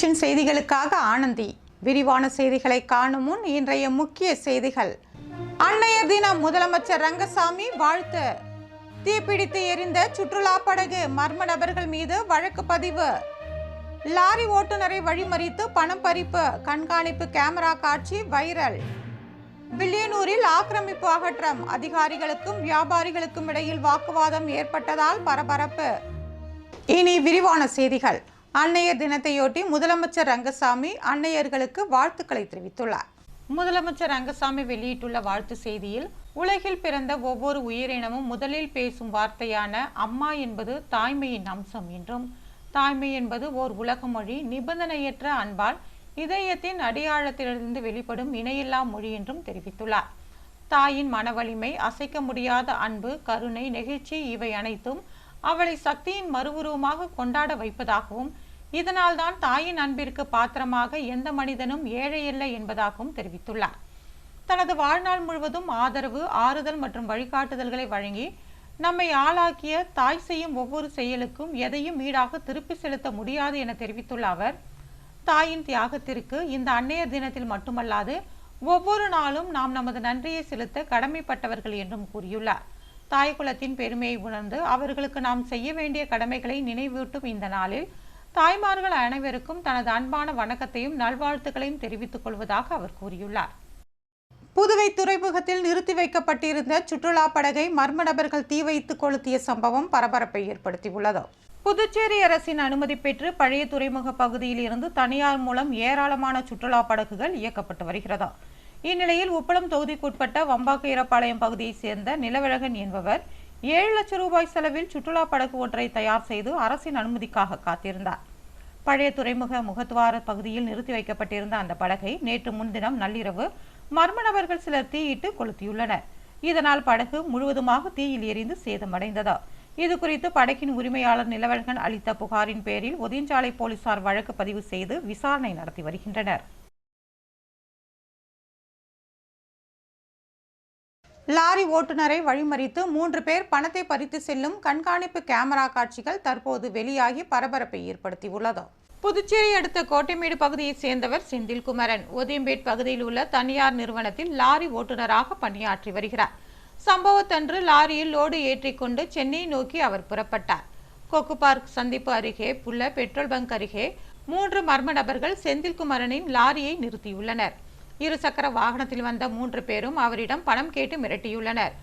Vision செய்திகளுக்காக ஆனந்தி. விரிவான செய்திகளை காணும் முன் இன்றைய முக்கிய செய்திகள். அன்னையர் தினம் முதலமைச்சர் ரங்கசாமி வாழ்த்து. தீப்பிடித்து எரிந்த சுற்றுலா படகு மர்ம நபர்கள் மீது வழக்கு பதிவு. லாரி ஓட்டுநரை வழிமறித்து பணம் பறிப்பு கண்காணிப்பு கேமரா காட்சி வைரல். வில்லியனூரில் ஆக்கிரமிப்பு அகற்றம் அதிகாரிகளுக்கும் வியாபாரிகளுக்கும் இடையில் வாக்குவாதம் ஏற்பட்டதால் பரபரப்பு. இனி விரிவான செய்திகள். அன்னையர் தினத்தையொட்டி முதலமைச்சர் ரங்கசாமி அன்னையர்களுக்கு வாழ்த்துக்களை தெரிவித்துள்ளார். முதலமைச்சர் ரங்கசாமி வெளியிட்டுள்ள வாழ்த்து செய்தியில் உலகில் பிறந்த ஒவ்வொரு உயிரினமும் முதலில் பேசும் வார்த்தையான அம்மா என்பது தாய்மையின் அம்சம் என்றும் தாய்மை என்பது ஓர் உலக மொழி நிபந்தனையற்ற அன்பால் இதயத்தின் அடியாழத்திலிருந்து வெளிப்படும் இணையில்லா மொழி என்றும் தெரிவித்துள்ளார். தாயின் மனவலிமை அசைக்க முடியாத அன்பு கருணை நெகிழ்ச்சி இவை அனைத்தும் அவளை சக்தியின் மறுவுருவமாக கொண்டாட வைப்பதாகவும் இதனால்தான் தாயின் அன்பிற்கு பாத்திரமாக எந்த மனிதனும் ஏழை இல்லை என்பதாகவும் தெரிவித்துள்ளார். தனது வாழ்நாள் முழுவதும் ஆதரவு ஆறுதல் மற்றும் வழிகாட்டுதல்களை வழங்கி நம்மை ஆளாக்கிய தாய் செய்யும் ஒவ்வொரு செயலுக்கும் எதையும் ஈடாக திருப்பி செலுத்த முடியாது என தெரிவித்துள்ள அவர் தாயின் தியாகத்திற்கு இந்த அன்னையர் தினத்தில் மட்டுமல்லாது ஒவ்வொரு நாளும் நாம் நமது நன்றியை செலுத்த கடமைப்பட்டவர்கள் என்றும் கூறியுள்ளார். தாய் குலத்தின் பெருமையை உணர்ந்து அவர்களுக்கு நாம் செய்ய வேண்டிய கடமைகளை நினைவூட்டும் இந்த நாளில் தாய்மார்கள் அனைவருக்கும் தனது அன்பான வணக்கத்தையும் நல்வாழ்த்துக்களையும் தெரிவித்துக் கொள்வதாக அவர் கூறியுள்ளார். புதுவை துறைமுகத்தில் நிறுத்தி வைக்கப்பட்டிருந்த சுற்றுலா படகை மர்ம நபர்கள் தீ வைத்து கொளுத்திய சம்பவம் பரபரப்பை ஏற்படுத்தியுள்ளது. புதுச்சேரி அரசின் அனுமதி பெற்று பழைய துறைமுக பகுதியில் இருந்து தனியார் மூலம் ஏராளமான சுற்றுலா படகுகள் இயக்கப்பட்டு வருகிறது. இந்நிலையில் உப்பளம் தொகுதிக்குட்பட்ட வம்பாக்கீரப்பாளையம் பகுதியைச் சேர்ந்த நிலவழகன் என்பவர் ஏழு லட்சம் ரூபாய் செலவில் சுற்றுலா படகு ஒன்றை தயார் செய்து அரசின் அனுமதிக்காக காத்திருந்தார். பழைய துறைமுக முகத்துவார பகுதியில் நிறுத்தி வைக்கப்பட்டிருந்த அந்த படகை நேற்று முன்தினம் நள்ளிரவு மர்ம நபர்கள் சிலர் தீயிட்டு கொளுத்தியுள்ளனர். இதனால் படகு முழுவதுமாக தீயில் எரிந்து சேதமடைந்தது. இது குறித்து படகின் உரிமையாளர் நிலவழகன் அளித்த புகாரின் பேரில் ஒதியஞ்சாலை போலீசார் வழக்கு பதிவு செய்து விசாரணை நடத்தி வருகின்றனர். லாரி ஓட்டுநரை வழிமறித்து மூன்று பேர் பணத்தை பறித்து செல்லும் கண்காணிப்பு கேமரா காட்சிகள் தற்போது வெளியாகி பரபரப்பை ஏற்படுத்தியுள்ளது. புதுச்சேரி அடுத்த கோட்டைமேடு பகுதியைச் சேர்ந்தவர் செந்தில்குமரன். ஒதியம்பேட் பகுதியில் உள்ள தனியார் நிறுவனத்தில் லாரி ஓட்டுநராக பணியாற்றி வருகிறார். சம்பவத்தன்று லாரியில் லோடு ஏற்றிக்கொண்டு சென்னை நோக்கி அவர் புறப்பட்டார். கொக்கு பார்க் சந்திப்பு அருகே உள்ள பெட்ரோல் பங்க் அருகே மூன்று மர்ம நபர்கள் செந்தில்குமரனின் லாரியை நிறுத்தியுள்ளனர். இருசக்கர வாகனத்தில் வந்த மூன்று பேரும் அவரிடம் பணம் கேட்டு மிரட்டியுள்ளனர்.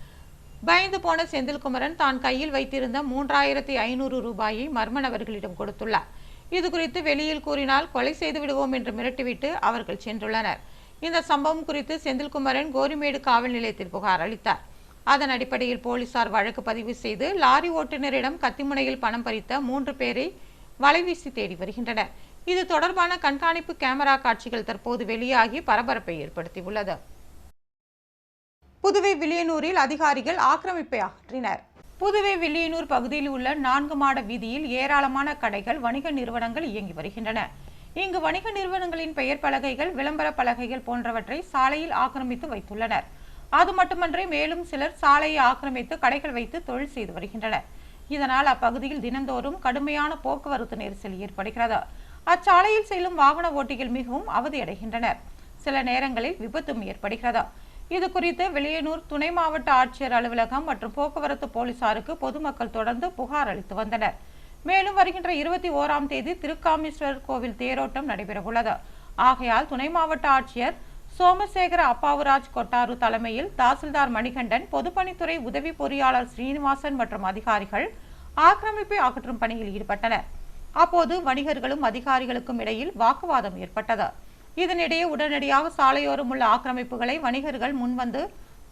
பயந்து போன செந்தில்குமரன் தான் கையில் வைத்திருந்த மூன்றாயிரத்தி ஐநூறு ரூபாயை மர்ம நபர்களிடம் கொடுத்துள்ளார். இது குறித்து வெளியில் கூறினால் கொலை செய்து விடுவோம் என்று மிரட்டிவிட்டு அவர்கள் சென்றுள்ளனர். இந்த சம்பவம் குறித்து செந்தில்குமரன் கோரிமேடு காவல் நிலையத்தில் புகார் அளித்தார். அதன் அடிப்படையில் போலீசார் வழக்கு பதிவு செய்து லாரி ஓட்டுநரிடம் கத்திமுனையில் பணம் பறித்த மூன்று பேரை வலைவீசி தேடி வருகின்றனர். இது தொடர்பான கண்காணிப்பு கேமரா காட்சிகள் தற்போது வெளியாகி பரபரப்பை ஏற்படுத்தியுள்ளது. புதுவை வில்லியனூரில் அதிகாரிகள் ஆக்கிரமிப்பை அகற்றினர். புதுவை வில்லியனூர் பகுதியில் உள்ள நான்கு மாட வீதியில் ஏராளமான கடைகள் வணிக நிறுவனங்கள் இயங்கி வருகின்றன. இங்கு வணிக நிறுவனங்களின் பெயர் பலகைகள் விளம்பர பலகைகள் போன்றவற்றை சாலையில் ஆக்கிரமித்து வைத்துள்ளனர். அது மட்டுமன்றி மேலும் சிலர் சாலையை ஆக்கிரமித்து கடைகள் வைத்து தொழில் செய்து வருகின்றனர். இதனால் அப்பகுதியில் தினந்தோறும் கடுமையான போக்குவரத்து நெரிசல் ஏற்படுகிறது. அச்சாலையில் செல்லும் வாகன ஓட்டிகள் மிகவும் அவதியடைகின்றனர். சில நேரங்களில் விபத்தும் ஏற்படுகிறது. இது குறித்து வெளியனூர் துணை மாவட்ட ஆட்சியர் அலுவலகம் மற்றும் போக்குவரத்து போலீசாருக்கு பொதுமக்கள் தொடர்ந்து புகார் அளித்து வந்தனர். மேலும் வருகின்ற இருபத்தி ஓராம் தேதி திருக்காமேஸ்வரர் கோவில் தேரோட்டம் நடைபெறவுள்ளது. ஆகையால் துணை மாவட்ட ஆட்சியர் சோமசேகர அப்பாவுராஜ் கொட்டாரு தலைமையில் தாசில்தார் மணிகண்டன் பொதுப்பணித்துறை உதவி பொறியாளர் ஸ்ரீனிவாசன் மற்றும் அதிகாரிகள் ஆக்கிரமிப்பை அகற்றும் பணியில் ஈடுபட்டனர். அப்போது வணிகர்களும் அதிகாரிகளுக்கும் இடையில் வாக்குவாதம் ஏற்பட்டது. இதனிடையே உடனடியாக சாலையோரம் உள்ள ஆக்கிரமிப்புகளை வணிகர்கள் முன்வந்து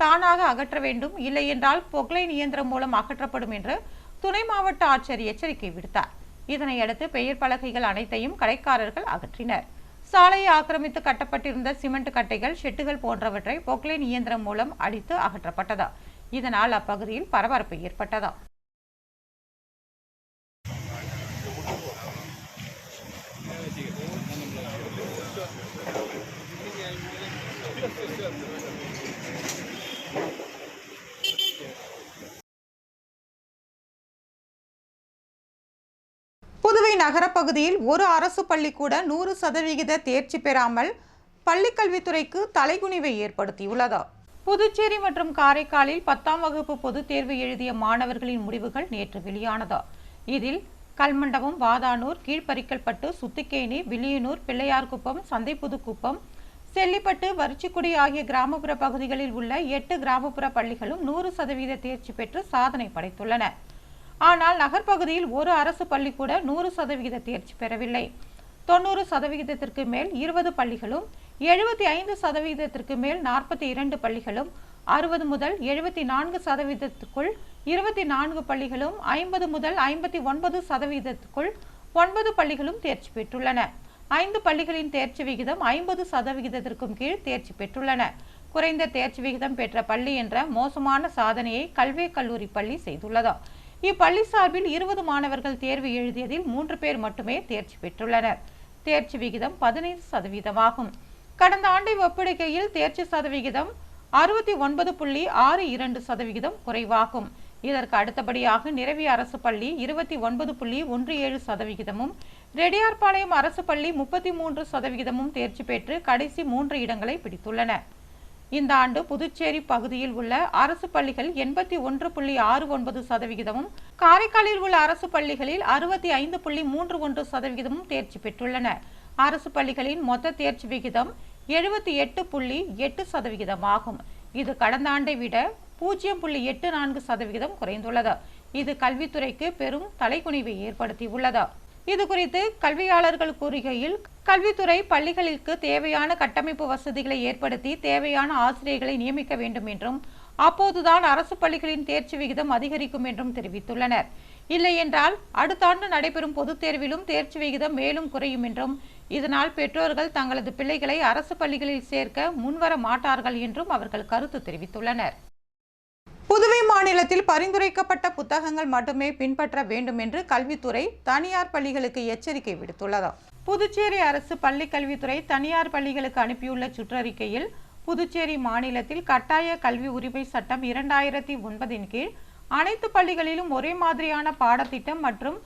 தானாக அகற்ற வேண்டும் இல்லையென்றால் பொக்லைன் இயந்திரம் மூலம் அகற்றப்படும் என்று துணை மாவட்ட ஆட்சியர் எச்சரிக்கை விடுத்தார். இதனையடுத்து பெயர் பலகைகள் அனைத்தையும் கடைக்காரர்கள் அகற்றினர். சாலையை ஆக்கிரமித்து கட்டப்பட்டிருந்த சிமெண்ட் கட்டைகள் ஷெட்டுகள் போன்றவற்றை பொக்லைன் இயந்திரம் மூலம் அடித்து அகற்றப்பட்டது. இதனால் அப்பகுதியில் பரபரப்பு ஏற்பட்டது புதுவை நகரப்பகுதியில் ஒரு அரசு பள்ளி கூட நூறு சதவிகித தேர்ச்சி பெறாமல் பள்ளிக்கல்வித்துறைக்கு தலைகுனிவை ஏற்படுத்தியுள்ளது. புதுச்சேரி மற்றும் காரைக்காலில் பத்தாம் வகுப்பு பொதுத் தேர்வு எழுதிய மாணவர்களின் முடிவுகள் நேற்று வெளியானது. இதில் கல்மண்டபம் வாதானூர் கீழ்பரிக்கல்பட்டு சுத்திக்கேணி வில்லியனூர் பிள்ளையார்குப்பம் சந்தைப்புதுக்குப்பம் செல்லிப்பட்டு வரிச்சிக்குடி ஆகிய கிராமப்புற பகுதிகளில் உள்ள எட்டு கிராமப்புற பள்ளிகளும் நூறு சதவீத தேர்ச்சி பெற்று சாதனை படைத்துள்ளன. ஆனால் நகர்ப்பகுதியில் ஒரு அரசு பள்ளி கூட நூறு சதவிகித தேர்ச்சி பெறவில்லை. தொண்ணூறு சதவிகிதத்திற்கு மேல் இருபது பள்ளிகளும் எழுபத்தி ஐந்து சதவிகிதத்திற்கு மேல் நாற்பத்தி இரண்டு பள்ளிகளும் அறுபது முதல் எழுபத்தி நான்கு சதவீதத்துக்குள் இருபத்தி நான்கு பள்ளிகளும் ஐம்பது முதல் ஐம்பத்தி ஒன்பது சதவீதத்துக்குள் ஒன்பது பள்ளிகளும் தேர்ச்சி பெற்றுள்ளன. ஐந்து பள்ளிகளின் தேர்ச்சி விகிதம் ஐம்பது சதவிகிதத்திற்கும் கீழ் தேர்ச்சி பெற்றுள்ளன. குறைந்த தேர்ச்சி விகிதம் பெற்ற பள்ளி என்ற மோசமான சாதனையை கல்வி கல்லூரி பள்ளி செய்துள்ளதா. இப்பள்ளி சார்பில் இருபது மாணவர்கள் தேர்வு எழுதியதில் மூன்று பேர் மட்டுமே தேர்ச்சி பெற்றுள்ளனர். தேர்ச்சி விகிதம் பதினைந்து சதவீதமாகும். கடந்த ஆண்டை ஒப்பிடுகையில் தேர்ச்சி சதவிகிதம் அறுபத்தி ஒன்பது புள்ளி ஆறு இரண்டு சதவிகிதம் குறைவாகும். இதற்கு அடுத்தபடியாக நிரவி அரசு பள்ளி இருபத்தி ஒன்பது புள்ளி ஒன்று ஏழு சதவிகிதமும் ரெடியார்பாளையம் அரசு பள்ளி முப்பத்தி மூன்று சதவிகிதமும் தேர்ச்சி பெற்று கடைசி மூன்று இடங்களை பிடித்துள்ளன. இந்த ஆண்டு புதுச்சேரி பகுதியில் உள்ள அரசு பள்ளிகள் எண்பத்தி ஒன்று புள்ளி ஆறு ஒன்பது சதவிகிதமும் காரைக்காலில் உள்ள அரசு பள்ளிகளில் அறுபத்தி ஐந்து புள்ளி மூன்று ஒன்று சதவிகிதமும் தேர்ச்சி பெற்றுள்ளன. அரசு பள்ளிகளின் மொத்த தேர்ச்சி விகிதம் எழுபத்தி எட்டு புள்ளி எட்டு சதவிகிதமாகும். இது கடந்த ஆண்டை விட பூஜ்ஜியம் புள்ளி எட்டு நான்கு சதவிகிதம் குறைந்துள்ளது. இது கல்வித்துறைக்கு பெரும் தலைக்குனிவை ஏற்படுத்தியுள்ளது. இது குறித்து கல்வியாளர்கள் கூறுகையில் கல்வித்துறை பள்ளிகளுக்கு தேவையான கட்டமைப்பு வசதிகளை ஏற்படுத்தி தேவையான ஆசிரியர்களை நியமிக்க வேண்டும் என்றும் அப்போதுதான் அரசு பள்ளிகளின் தேர்ச்சி விகிதம் அதிகரிக்கும் என்றும் தெரிவித்துள்ளனர். இல்லையென்றால் அடுத்த ஆண்டு நடைபெறும் பொதுத் தேர்விலும் தேர்ச்சி விகிதம் மேலும் குறையும் என்றும் இதனால் பெற்றோர்கள் தங்களது பிள்ளைகளை அரசு பள்ளிகளில் சேர்க்க முன்வர மாட்டார்கள் என்றும் அவர்கள் கருத்து தெரிவித்துள்ளனர். புதுவை மாநிலத்தில் பரிந்துரைக்கப்பட்ட புத்தகங்கள் மட்டுமே பின்பற்ற வேண்டும் என்று கல்வித்துறை தனியார் பள்ளிகளுக்கு எச்சரிக்கை விடுத்துள்ளது. புதுச்சேரி அரசு பள்ளி கல்வித்துறை தனியார் பள்ளிகளுக்கு அனுப்பியுள்ள சுற்றறிக்கையில் புதுச்சேரி மாநிலத்தில் கட்டாய கல்வி உரிமை சட்டம் இரண்டாயிரத்தி ஒன்பதின் கீழ் அனைத்து பள்ளிகளிலும் ஒரே மாதிரியான பாடத்திட்டம் மற்றும்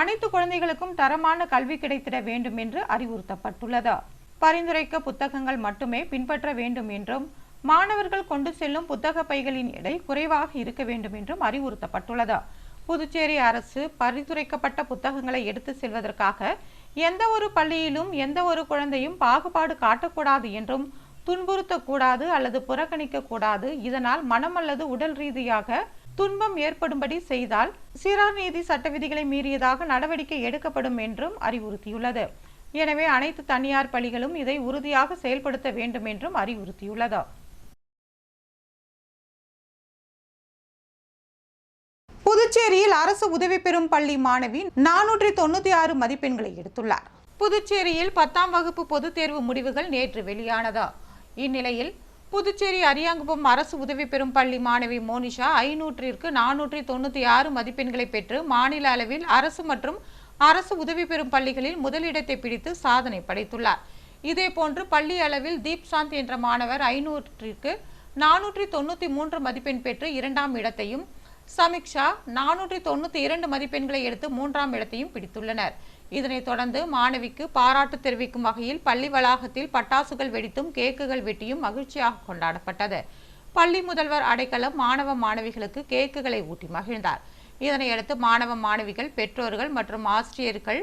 அனைத்து குழந்தைகளுக்கும் தரமான கல்வி கிடைத்திட வேண்டும் என்று அறிவுறுத்தப்பட்டுள்ளது. பரிந்துரைக்க புத்தகங்கள் மட்டுமே பின்பற்ற வேண்டும் என்றும் மாணவர்கள் கொண்டு செல்லும் புத்தக பைகளின் எடை குறைவாக இருக்க வேண்டும் என்றும் அறிவுறுத்தப்பட்டுள்ளது. புதுச்சேரி அரசு பரிந்துரைக்கப்பட்ட புத்தகங்களை எடுத்து செல்வதற்காக எந்த ஒரு பள்ளியிலும் எந்த ஒரு குழந்தையும் பாகுபாடு காட்டக்கூடாது என்றும் துன்புறுத்தக்கூடாது அல்லது புறக்கணிக்க கூடாது இதனால் மனம் அல்லது உடல் ரீதியாக துன்பம் ஏற்படும்படி செய்தால் சீரார் நீதி சட்ட விதிகளை மீறியதாக நடவடிக்கை எடுக்கப்படும் என்றும் அறிவுறுத்தியுள்ளது. எனவே அனைத்து தனியார் பள்ளிகளும் இதை உறுதியாக செயல்படுத்த வேண்டும் என்றும் அறிவுறுத்தியுள்ளது. புதுச்சேரியில் அரசு உதவி பெறும் பள்ளி மாணவி நானூற்றி தொண்ணூத்தி ஆறு மதிப்பெண்களை எடுத்துள்ளார். புதுச்சேரியில் பத்தாம் வகுப்பு பொதுத் தேர்வு முடிவுகள் நேற்று வெளியானதா. இந்நிலையில் புதுச்சேரி அரியாங்குப்பம் அரசு உதவி பெறும் பள்ளி மாணவி மோனிஷா ஐநூற்றிற்கு நானூற்றி தொண்ணூற்றி ஆறு மதிப்பெண்களை பெற்று மாநில அளவில் அரசு மற்றும் அரசு உதவி பெறும் பள்ளிகளில் முதலிடத்தை பிடித்து சாதனை படைத்துள்ளார். இதேபோன்று பள்ளி அளவில் தீப் சாந்த் என்ற மாணவர் ஐநூற்றிற்கு நானூற்றி தொண்ணூற்றி மூன்று மதிப்பெண் பெற்று இரண்டாம் இடத்தையும் சமிக்ஷா நானூற்றி தொண்ணூற்றி இரண்டு மதிப்பெண்களை எடுத்து மூன்றாம் இடத்தையும் பிடித்துள்ளனர். இதனைத் தொடர்ந்து மாணவிக்கு பாராட்டு தெரிவிக்கும் வகையில் பள்ளி வளாகத்தில் பட்டாசுகள் வெடித்தும் கேக்குகள் வெட்டியும் மகிழ்ச்சியாக கொண்டாடப்பட்டது. பள்ளி முதல்வர் அடைக்கலம் மாணவ மாணவிகளுக்கு கேக்குகளை ஊட்டி மகிழ்ந்தார். இதனையடுத்து மாணவ மாணவிகள் பெற்றோர்கள் மற்றும் ஆசிரியர்கள்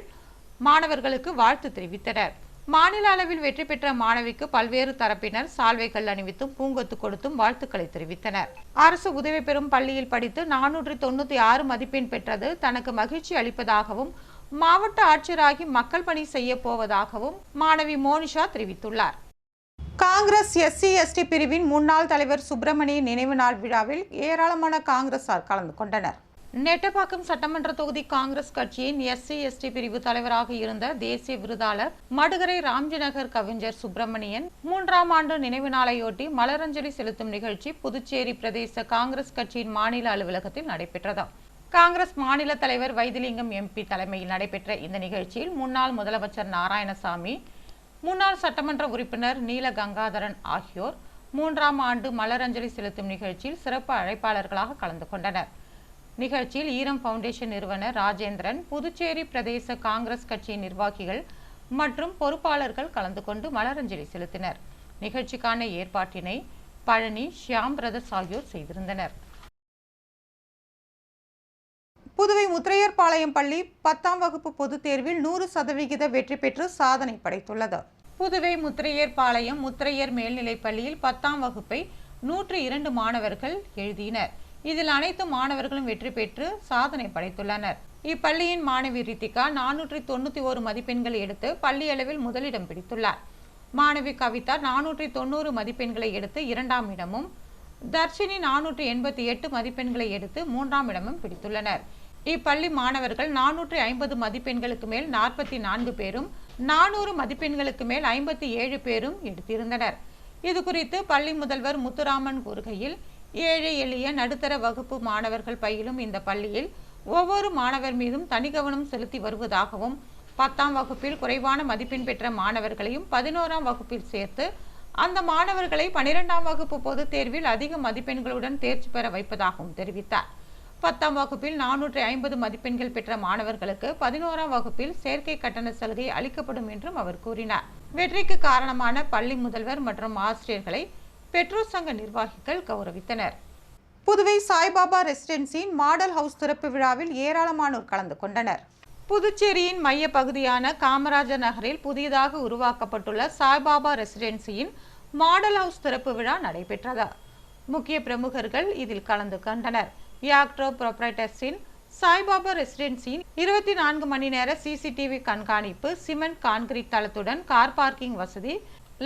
மாணவர்களுக்கு வாழ்த்து தெரிவித்தனர். மாநில அளவில் வெற்றி பெற்ற மாணவிக்கு பல்வேறு தரப்பினர் சால்வைகள் அணிவித்தும் பூங்கொத்து கொடுத்தும் வாழ்த்துக்களை தெரிவித்தனர். அரசு உதவி பெறும் பள்ளியில் படித்து நானூற்றி தொண்ணூத்தி ஆறு மதிப்பெண் பெற்றது. தனக்கு மகிழ்ச்சி அளிப்பதாகவும் மாவட்ட ஆட்சியராகி மக்கள் பணி செய்ய போவதாகவும் மாணவி மோனிஷா தெரிவித்துள்ளார். காங்கிரஸ் எஸ்சி எஸ்டி பிரிவின் முன்னாள் தலைவர் சுப்பிரமணிய நினைவு நாள் விழாவில் ஏராளமான காங்கிரசார் கலந்து கொண்டனர். நெட்டப்பாக்கம் சட்டமன்ற தொகுதி காங்கிரஸ் கட்சியின் எஸ்சி எஸ்டி பிரிவு தலைவராக இருந்த தேசிய விருதாளர் மடுகரை ராம்ஜிநகர் கவிஞர் சுப்பிரமணியன் மூன்றாம் ஆண்டு நினைவு நாளையொட்டி மலரஞ்சலி செலுத்தும் நிகழ்ச்சி புதுச்சேரி பிரதேச காங்கிரஸ் கட்சியின் மாநில அலுவலகத்தில் நடைபெற்றது. காங்கிரஸ் மாநில தலைவர் வைத்திலிங்கம் எம்பி தலைமையில் நடைபெற்ற இந்த நிகழ்ச்சியில் முன்னாள் முதலமைச்சர் நாராயணசாமி முன்னாள் சட்டமன்ற உறுப்பினர் நீல கங்காதரன் ஆகியோர் மூன்றாம் ஆண்டு மலரஞ்சலி செலுத்தும் நிகழ்ச்சியில் சிறப்பு அழைப்பாளர்களாக கலந்து கொண்டனர். நிகழ்ச்சியில் ஈரம் ஃபவுண்டேஷன் நிறுவனர் ராஜேந்திரன் புதுச்சேரி பிரதேச காங்கிரஸ் கட்சியின் நிர்வாகிகள் மற்றும் பொறுப்பாளர்கள் கலந்து கொண்டு மலரஞ்சலி செலுத்தினர். நிகழ்ச்சிக்கான ஏற்பாட்டினை பழனி ஷியாம் பிரதர்ஸ் ஆகியோர் செய்திருந்தனர். புதுவை முத்திரையர்பாளையம் பள்ளி பத்தாம் வகுப்பு பொதுத் தேர்வில் நூறு சதவிகித வெற்றி பெற்று சாதனை படைத்துள்ளது. புதுவை முத்திரையர்பாளையம் முத்திரையர் மேல்நிலைப் பள்ளியில் பத்தாம் வகுப்பை நூற்று இரண்டு மாணவர்கள் எழுதினர். இதில் அனைத்து மாணவர்களும் வெற்றி பெற்று சாதனை படைத்துள்ளனர். இப்பள்ளியின் மாணவி ரித்திகா நானூற்றி தொண்ணூத்தி ஒரு மதிப்பெண்களை எடுத்து பள்ளி அளவில் முதலிடம் பிடித்துள்ளார். மாணவி கவிதா நானூற்றி தொண்ணூறு மதிப்பெண்களை எடுத்து இரண்டாம் இடமும் தர்ஷினி நானூற்றி எண்பத்தி எட்டு மதிப்பெண்களை எடுத்து மூன்றாம் இடமும் பிடித்துள்ளனர். இப்பள்ளி மாணவர்கள் நானூற்றி ஐம்பது மதிப்பெண்களுக்கு மேல் நாற்பத்தி நான்கு பேரும் நானூறு மதிப்பெண்களுக்கு மேல் ஐம்பத்தி ஏழு பேரும் எடுத்திருந்தனர். இது குறித்து பள்ளி முதல்வர் முத்துராமன் கூறுகையில் ஏழை எளிய நடுத்தர வகுப்பு மாணவர்கள் பயிலும் இந்த பள்ளியில் ஒவ்வொரு மாணவர் மீதும் தனி கவனம் செலுத்தி வருவதாகவும் பத்தாம் வகுப்பில் குறைவான மதிப்பெண் பெற்ற மாணவர்களையும் பதினோராம் வகுப்பில் சேர்த்து அந்த மாணவர்களை பனிரெண்டாம் வகுப்பு பொதுத் தேர்வில் அதிக மதிப்பெண்களுடன் தேர்ச்சி பெற வைப்பதாகவும் தெரிவித்தார். பத்தாம் வகுப்பில் நானூற்றி ஐம்பது மதிப்பெண்கள் பெற்ற மாணவர்களுக்கு பதினோராம் வகுப்பில் சேர்க்கை கட்டண சலுகை அளிக்கப்படும் என்றும் அவர் கூறினார். வெற்றிக்கு காரணமான பள்ளி முதல்வர் மற்றும் ஆசிரியர்களை பெற்றோர் சங்க நிர்வாகிகள் கௌரவித்தனர். புதுவை சாய்பாபா ரெசிடென்சியின் மாடல் ஹவுஸ் திறப்பு விழாவில் ஏராளமானோர் கலந்து கொண்டனர். புதுச்சேரியின் மைய பகுதியான காமராஜர் நகரில் புதியதாக உருவாக்கப்பட்டுள்ள சாய்பாபா ரெசிடென்சியின் மாடல் ஹவுஸ் திறப்பு விழா நடைபெற்றது. முக்கிய பிரமுகர்கள் இதில் கலந்து கொண்டனர். யாக்ட்ரோ ப்ரொப்ரைட்டர்ஸின் சாய்பாபா ரெசிடென்சியின் இருபத்தி நான்கு மணி நேர சிசிடிவி கண்காணிப்பு சிமெண்ட் கான்கிரீட் தளத்துடன் கார் பார்க்கிங் வசதி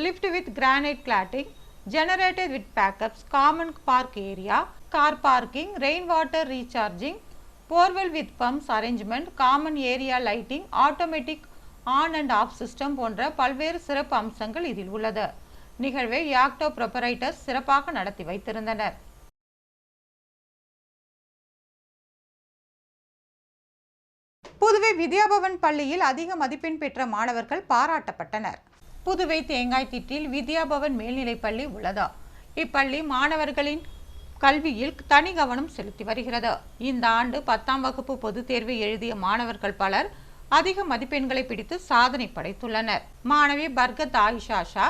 lift with granite cladding generator with backups common park area car parking rain water recharging borewell with pumps arrangement common area lighting automatic on and off system போன்ற பல்வேறு சிறப்பு அம்சங்கள் இதில் உள்ளது. நிகழ்வை யாக்டோ ப்ரொபரைட்டர்ஸ் சிறப்பாக நடத்தி வைத்திருந்தனர். புதுவை வித்யாபவன் பள்ளியில் அதிக மதிப்பெண் பெற்ற மாணவர்கள் பாராட்டப்பட்டனர். புதுவை தேங்காய் திட்டில் வித்யாபவன் மேல்நிலைப் பள்ளி உள்ளது? இப்பள்ளி மாணவர்களின் கல்வியில் தனி கவனம் செலுத்தி வருகிறது. இந்த ஆண்டு பத்தாம் வகுப்பு பொதுத் தேர்வு எழுதிய மாணவர்கள் பலர் அதிக மதிப்பெண்களை பிடித்து சாதனை படைத்துள்ளனர். மாணவி பர்கத் ஆயிஷா ஷா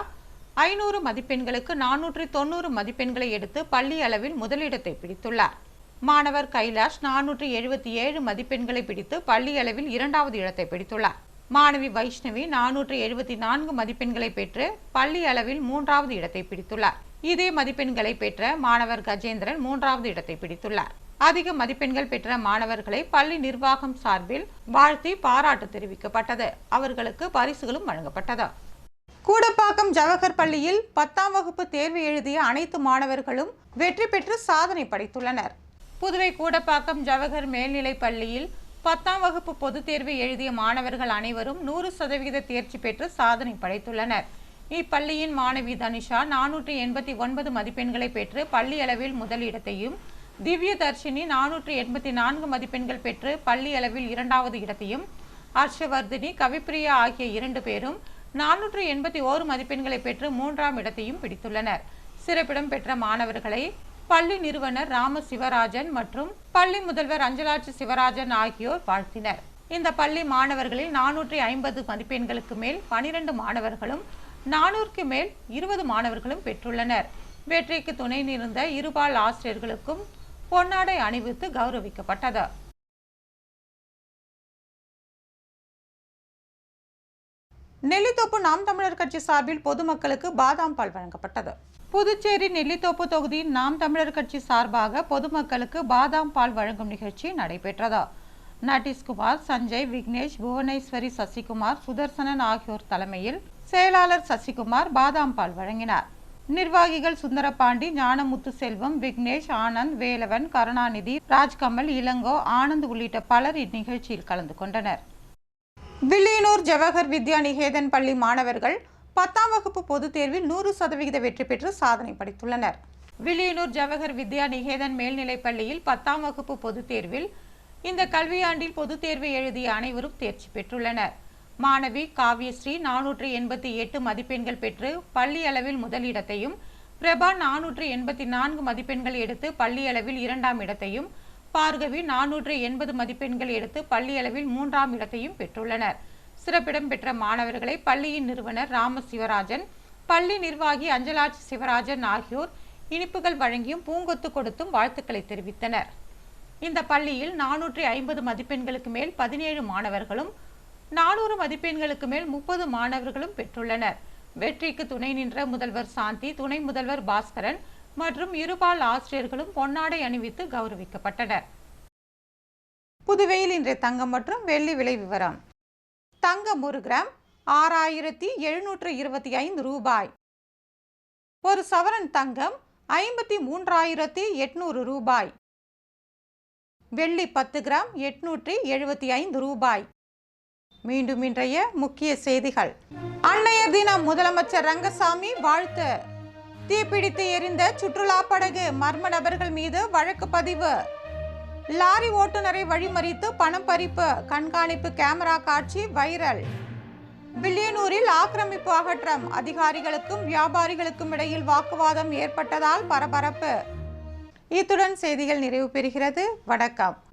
ஐநூறு மதிப்பெண்களுக்கு நானூற்றி தொண்ணூறு மதிப்பெண்களை எடுத்து பள்ளி அளவில் முதலிடத்தை பிடித்துள்ளார். மாணவர் கைலாஷ் நானூற்றி எழுபத்தி ஏழு மதிப்பெண்களை பிடித்து பள்ளி அளவில் இரண்டாவது இடத்தை பிடித்துள்ளார். மாணவி வைஷ்ணவி நானூற்றி எழுபத்தி நான்கு மதிப்பெண்களை பெற்று பள்ளி அளவில் மூன்றாவது இடத்தை பிடித்துள்ளார். இதே மதிப்பெண்களை பெற்ற மாணவர் கஜேந்திரன் மூன்றாவது இடத்தை பிடித்துள்ளார். அதிக மதிப்பெண்கள் பெற்ற மாணவர்களை பள்ளி நிர்வாகம் சார்பில் வாழ்த்தி பாராட்டு தெரிவிக்கப்பட்டது. அவர்களுக்கு பரிசுகளும் வழங்கப்பட்டது. கூடப்பாக்கம் ஜவஹர் பள்ளியில் பத்தாம் வகுப்பு தேர்வு எழுதிய அனைத்து மாணவர்களும் வெற்றி பெற்று சாதனை படைத்துள்ளனர். புதுவை கூடப்பாக்கம் ஜவஹர் மேல்நிலைப் பள்ளியில் பத்தாம் வகுப்பு பொதுத் தேர்வு எழுதிய மாணவர்கள் அனைவரும் நூறு சதவிகித தேர்ச்சி பெற்று சாதனை படைத்துள்ளனர். இப்பள்ளியின் மாணவி தனிஷா நானூற்றி எண்பத்தி ஒன்பது மதிப்பெண்களை பெற்று பள்ளி அளவில் முதலிடத்தையும் திவ்ய தர்ஷினி நானூற்றி எண்பத்தி நான்கு மதிப்பெண்கள் பெற்று பள்ளி அளவில் இரண்டாவது இடத்தையும் ஹர்ஷவர்தினி கவிப்பிரியா ஆகிய இரண்டு பேரும் நானூற்று எண்பத்தி ஓரு மதிப்பெண்களை பெற்று மூன்றாம் இடத்தையும் பிடித்துள்ளனர். சிறப்பிடம் பெற்ற மாணவர்களை பள்ளி நிறுவனர் ராம சிவராஜன் மற்றும் பள்ளி முதல்வர் அஞ்சலாட்சி சிவராஜன் ஆகியோர் வாழ்த்தினர். இந்த பள்ளி மாணவர்களில் நானூற்றி ஐம்பது மதிப்பெண்களுக்கு மேல் பனிரெண்டு மாணவர்களும் நானூறுக்கு மேல் இருபது மாணவர்களும் பெற்றுள்ளனர். வெற்றிக்கு துணை நிறந்த இருபால் ஆசிரியர்களுக்கும் பொன்னாடை அணிவித்து கௌரவிக்கப்பட்டது. நெல்லித்தோப்பு நாம் தமிழர் கட்சி சார்பில் பொதுமக்களுக்கு பாதாம் பால் வழங்கப்பட்டது. புதுச்சேரி நெல்லித்தோப்பு தொகுதியின் நாம் தமிழர் கட்சி சார்பாக பொதுமக்களுக்கு பாதாம் பால் வழங்கும் நிகழ்ச்சி நடைபெற்றது. நட்டீஷ்குமார் சஞ்சய் விக்னேஷ் புவனேஸ்வரி சசிகுமார் சுதர்சனன் ஆகியோர் தலைமையில் செயலாளர் சசிகுமார் பாதாம் பால் வழங்கினார். நிர்வாகிகள் சுந்தரபாண்டி ஞானமுத்து செல்வம் விக்னேஷ் ஆனந்த் வேலவன் கருணாநிதி ராஜ்கமல் இளங்கோ ஆனந்த் உள்ளிட்ட பலர் இந்நிகழ்ச்சியில் கலந்து கொண்டனர். வில்லியனூர் ஜவஹர் வித்யா நிகேதன் பள்ளி மாணவர்கள் பத்தாம் வகுப்பு பொதுத் தேர்வில் நூறு சதவிகித வெற்றி பெற்று சாதனை படைத்துள்ளனர். வில்லியனூர் ஜவஹர் வித்யா நிகேதன் மேல்நிலைப் பள்ளியில் பத்தாம் வகுப்பு பொதுத் தேர்வில் இந்த கல்வியாண்டில் பொதுத் தேர்வு எழுதிய அனைவரும் தேர்ச்சி பெற்றுள்ளனர். மாணவி காவியஸ்ரீ நானூற்றி எண்பத்தி எட்டு மதிப்பெண்கள் பெற்று பள்ளி அளவில் முதலிடத்தையும் பிரபா நானூற்று எண்பத்தி நான்கு மதிப்பெண்கள் எடுத்து பள்ளி அளவில் இரண்டாம் இடத்தையும் பார்கவி நானூற்று எண்பது மதிப்பெண்கள் எடுத்து பள்ளி அளவில் மூன்றாம் இடத்தையும் பெற்றுள்ளனர். சிறப்பிடம் பெற்ற மாணவர்களை பள்ளியின் நிறுவனர் ராம சிவராஜன் பள்ளி நிர்வாகி அஞ்சலாட்சி சிவராஜன் ஆகியோர் இனிப்புகள் வழங்கியும் பூங்கொத்து கொடுத்தும் வாழ்த்துக்களை தெரிவித்தனர். இந்த பள்ளியில் நானூற்றி ஐம்பது மதிப்பெண்களுக்கு மேல் பதினேழு மாணவர்களும் நானூறு மதிப்பெண்களுக்கு மேல் முப்பது மாணவர்களும் பெற்றுள்ளனர். வெற்றிக்கு துணை நின்ற முதல்வர் சாந்தி துணை முதல்வர் பாஸ்கரன் மற்றும் இருபால் ஆசிரியர்களும் பொன்னாடை அணிவித்து கௌரவிக்கப்பட்டனர். புதுவையில் இன்றைய தங்கம் மற்றும் வெள்ளி விலை விவரம். தங்கம் ஒரு கிராம் ஆறாயிரத்தி எழுநூற்று இருபத்தி ஐந்து ரூபாய். ஒரு சவரன் தங்கம் ஐம்பத்தி மூன்றாயிரத்தி எட்நூறு ரூபாய். வெள்ளி பத்து கிராம் எட்நூற்றி எழுபத்தி ஐந்து ரூபாய். மீண்டும் இன்றைய முக்கிய செய்திகள். அன்னைய தினம் முதலமைச்சர் ரங்கசாமி வாழ்த்து. தீப்பிடித்து எரிந்த சுற்றுலா படகு மர்ம நபர்கள் மீது வழக்கு பதிவு. லாரி ஓட்டுநரை வழிமறித்து பணம் பறிப்பு கண்காணிப்பு கேமரா காட்சி வைரல். வில்லியனூரில் ஆக்கிரமிப்பு அகற்றம். அதிகாரிகளுக்கும் வியாபாரிகளுக்கும் இடையில் வாக்குவாதம் ஏற்பட்டதால் பரபரப்பு. இத்துடன் செய்திகள் நிறைவு பெறுகிறது. வணக்கம்.